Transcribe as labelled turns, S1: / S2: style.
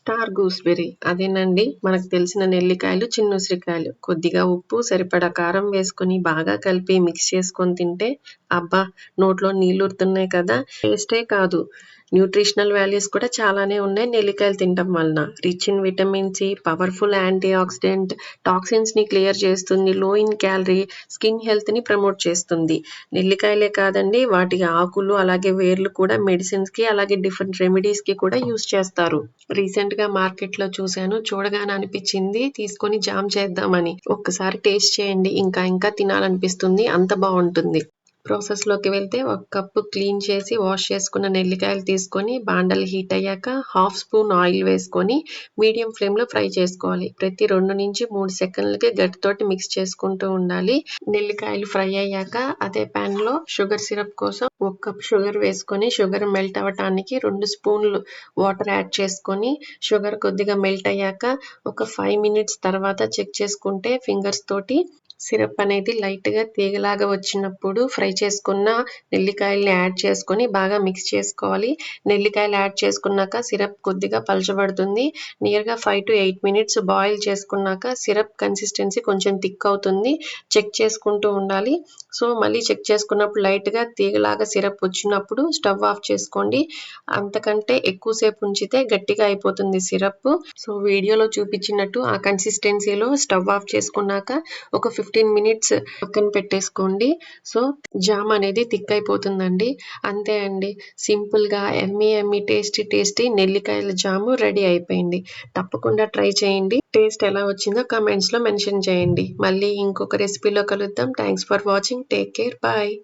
S1: Star gooseberry. అదేనండి మనకు తెలిసిన నెల్లికాయలు చిన్న ఉసిరికాయలు. కొద్దిగా ఉప్పు సరిపడా కారం వేసుకొని బాగా కలిపి మిక్స్ చేసుకొని తింటే అబ్బా నోట్లో నీళ్ళు ఉడుతున్నాయి కదా. టేస్టే కాదు. న్యూట్రిషనల్ వాల్యూస్ కూడా చాలానే ఉన్నాయి. నెల్లికాయలు తినడం వలన. Rich in vitamin C powerful antioxidant టాక్సిన్స్ని clear చేస్తుంది. లో ఇన్ క్యాలరీ స్కిన్ హెల్త్ని ప్రమోట్ చేస్తుంది. నెల్లికాయలే కాదండి వాటి ఆకులు అలాగే వేర్లు కూడా మెడిసిన్స్కి అలాగే డిఫరెంట్ రెమెడీస్కి కూడా యూస్ చేస్తారు. రీసెంట్గా మార్కెట్లో చూశాను. చూడగానే అనిపించింది తీసుకొని జామ్ చేద్దామని. ఒక్కసారి టేస్ట్ చేయండి. ఇంకా ఇంకా తినాలనిపిస్తుంది. అంత బాగుంటుంది. ప్రాసెస్లోకి వెళ్తే ఒక కప్పు క్లీన్ చేసి వాష్ చేసుకున్న నెల్లికాయలు తీసుకొని బాండలు హీట్ అయ్యాక హాఫ్ స్పూన్ ఆయిల్ వేసుకొని మీడియం ఫ్లేమ్లో ఫ్రై చేసుకోవాలి. ప్రతి రెండు నుంచి మూడు సెకండ్లకి గట్టితోటి మిక్స్ చేసుకుంటూ ఉండాలి. నెల్లికాయలు ఫ్రై అయ్యాక అదే ప్యాన్లో షుగర్ సిరప్ కోసం ఒక కప్ షుగర్ వేసుకొని షుగర్ మెల్ట్ అవ్వటానికి రెండు స్పూన్లు వాటర్ యాడ్ చేసుకొని షుగర్ కొద్దిగా మెల్ట్ అయ్యాక ఒక ఫైవ్ మినిట్స్ తర్వాత చెక్ చేసుకుంటే ఫింగర్స్ తోటి సిరప్ అనేది లైట్గా తీగలాగా వచ్చినప్పుడు ఫ్రై చేసుకున్న నెల్లికాయల్ని యాడ్ చేసుకొని బాగా మిక్స్ చేసుకోవాలి. నెల్లికాయలు యాడ్ చేసుకున్నాక సిరప్ కొద్దిగా పలచబడుతుంది. నియర్గా five to eight minutes boil చేసుకున్నాక సిరప్ కన్సిస్టెన్సీ కొంచెం థిక్ అవుతుంది. చెక్ చేసుకుంటూ ఉండాలి. సో మళ్ళీ చెక్ చేసుకున్నప్పుడు లైట్గా తీగలాగా సిరప్ వచ్చినప్పుడు స్టవ్ ఆఫ్ చేసుకోండి. అంతకంటే ఎక్కువసేపు ఉంచితే గట్టిగా అయిపోతుంది సిరప్. సో వీడియోలో చూపించినట్టు ఆ కన్సిస్టెన్సీలో స్టవ్ ఆఫ్ చేసుకున్నాక ఒక ఫిఫ్టీన్ మినిట్స్ పక్కన పెట్టేసుకోండి. సో జామ్ అనేది థిక్ అయిపోతుందండి. అంతే అండి. సింపుల్గా ఎమ్మి ఎమ్మి టేస్టీ టేస్టీ నెల్లికాయల జాము రెడీ అయిపోయింది. తప్పకుండా ట్రై చేయండి. టేస్ట్ ఎలా వచ్చిందో కమెంట్స్లో మెన్షన్ చేయండి. మళ్ళీ ఇంకొక రెసిపీలో కలుద్దాం. Thanks for watching. Take care. Bye.